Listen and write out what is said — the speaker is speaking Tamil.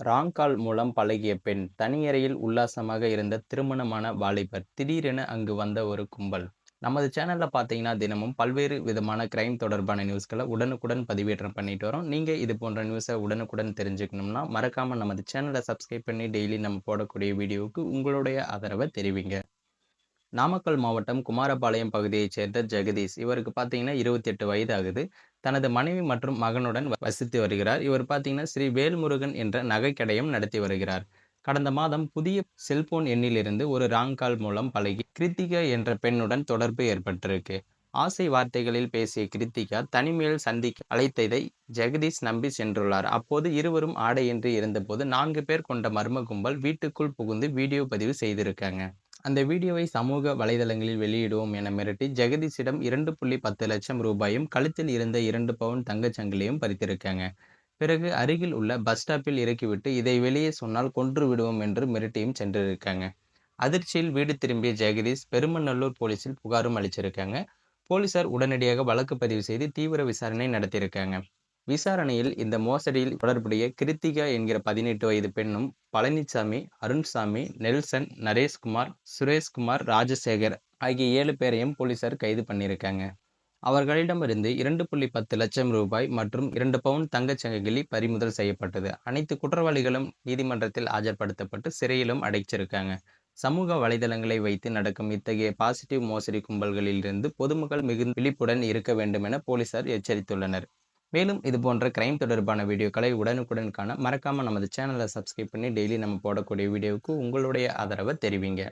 ராங் கால் மூலம் பழகிய பெண் தனியறையில் உல்லாசமாக இருந்த திருமணமான வாலிபர் திடீரென அங்கு வந்த ஒரு கும்பல். நமது சேனலில் பார்த்தீங்கன்னா தினமும் பல்வேறு விதமான கிரைம் தொடர்பான நியூஸ்களை உடனுக்குடன் பதிவேற்றம் பண்ணிட்டு வரோம். நீங்கள் இது போன்ற நியூஸை உடனுக்குடன் தெரிஞ்சுக்கணும்னா மறக்காமல் நமது சேனலை சப்ஸ்கிரைப் பண்ணி டெய்லி நம்ம போடக்கூடிய வீடியோவுக்கு உங்களுடைய ஆதரவை தெரிவிங்க. நாமக்கல் மாவட்டம் குமாரபாளையம் பகுதியைச் சேர்ந்த ஜெகதீஷ். இவருக்கு பார்த்தீங்கன்னா இருபத்தி எட்டு வயது ஆகுது. தனது மனைவி மற்றும் மகனுடன் வசித்து வருகிறார். இவர் பார்த்தீங்கன்னா ஸ்ரீ வேல்முருகன் என்ற நகைக்கடையும் நடத்தி வருகிறார். கடந்த மாதம் புதிய செல்போன் எண்ணிலிருந்து ஒரு ராங் கால் மூலம் பழகி கிருத்திகா என்ற பெண்ணுடன் தொடர்பு ஏற்பட்டிருக்கு. ஆசை வார்த்தைகளில் பேசிய கிருத்திகா தனிமையில் சந்திக்க அழைத்ததை ஜெகதீஷ் நம்பி சென்றுள்ளார். அப்போது இருவரும் ஆடையின்றி இருந்தபோது நான்கு பேர் கொண்ட மர்ம கும்பல் வீட்டுக்குள் புகுந்து வீடியோ பதிவு செய்திருக்காங்க. அந்த வீடியோவை சமூக வலைதளங்களில் வெளியிடுவோம் என மிரட்டி ஜெகதீஷிடம் இரண்டு புள்ளி பத்து லட்சம் ரூபாயும் கழுத்தில் இருந்த இரண்டு பவுன் தங்கச்சங்கிலையும் பறித்திருக்காங்க. பிறகு அருகில் உள்ள பஸ் ஸ்டாப்பில் இறக்கிவிட்டு இதை வெளியே சொன்னால் கொன்று விடுவோம் என்று மிரட்டியும் சென்றிருக்காங்க. அதிர்ச்சியில் வீடு திரும்பிய ஜெகதீஷ் பெருமநல்லூர் போலீசில் புகாரும் அளிச்சிருக்காங்க. போலீசார் உடனடியாக வழக்கு பதிவு செய்து தீவிர விசாரணை நடத்தியிருக்காங்க. விசாரணையில் இந்த மோசடியில் தொடர்புடைய கிருத்திகா என்கிற பதினெட்டு வயது பெண்ணும் பழனிசாமி அருண்சாமி நெல்சன் நரேஷ்குமார் சுரேஷ்குமார் ராஜசேகர் ஆகிய ஏழு பேரையும் போலீசார் கைது பண்ணியிருக்காங்க. அவர்களிடமிருந்து இரண்டு புள்ளி பத்து லட்சம் ரூபாய் மற்றும் இரண்டு பவுன் தங்கச்சங்கிலி பறிமுதல் செய்யப்பட்டது. அனைத்து குற்றவாளிகளும் நீதிமன்றத்தில் ஆஜர்படுத்தப்பட்டு சிறையிலும் அடைச்சிருக்காங்க. சமூக வலைதளங்களை வைத்து நடக்கும் இத்தகைய பாசிட்டிவ் மோசடி கும்பல்களிலிருந்து பொதுமக்கள் மிகுந்த விழிப்புடன் இருக்க வேண்டும் என போலீசார் எச்சரித்துள்ளனர். மேலும் இது போன்ற கிரைம் தொடர்பான வீடியோக்களை உடனுக்குடன் காண மறக்காமல் நமது சேனலை சப்ஸ்கிரைப் பண்ணி டெய்லி நம்ம போடக்கூடிய வீடியோவுக்கு உங்களுடைய ஆதரவை தெரிவிங்க.